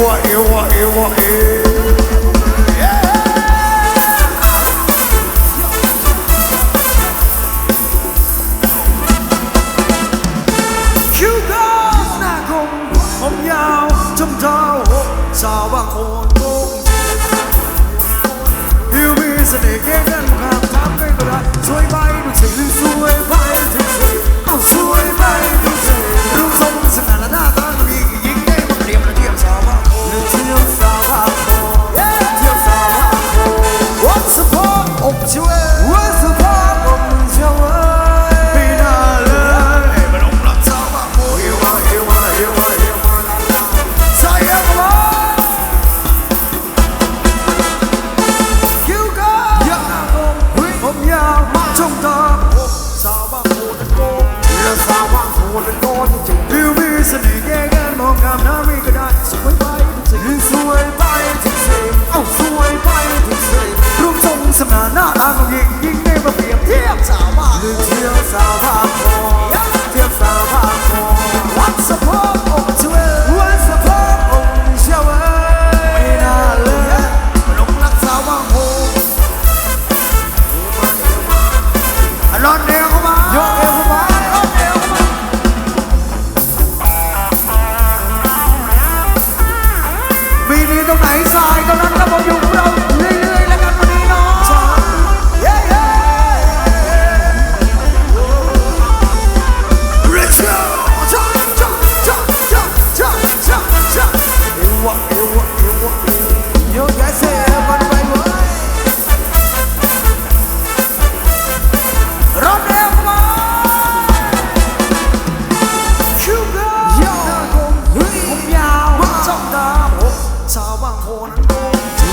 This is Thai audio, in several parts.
วะเอวะเอวะเอคิวก็หน้าคมผมยาวจมเท้าสาวบางคนงงผิวมีเสน่ห์แก่กันคำถามไม่ก็ได้สวยไปดูสิสวยไป วนเป็นันจริงผิวมีเสน่ห์แย่กันมองงามน้ำไม่ก็ได้สวยไปถึงสวยไปถึงสิเอ้าสวยไปถึงสิรูปทรงสง่าหน้าตาของหญิงยิ่งได้มาเปรียบเทียบสาวบ้านหรือเทียบสาวบาง You guys say-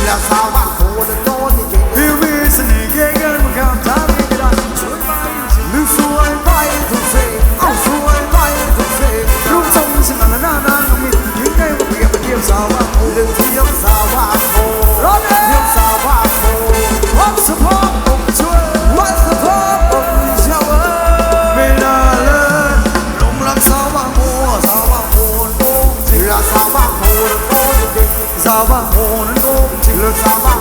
รัสาวบ้านโนตที่จริงวิววิสนี่เก่งมันข้ามทางไม่ด้ลูกสวยไปทุกเส้นเอาสวยไปทุกเส้นลูกทรงสิมันละนานางมีหญิงได้เปรียบเทีบสาวบ้านโพลืมเทียบสาวบ้านโนสาวบ้านโพวัดสะพานอกช่วยวัดสพานอกเช้าไม่น่าเลิศลงรักสาวบ้านสาวบ้านโพโอ้รักสาวบ้านโพโอ้จริงสาวบ้าน girls are mine.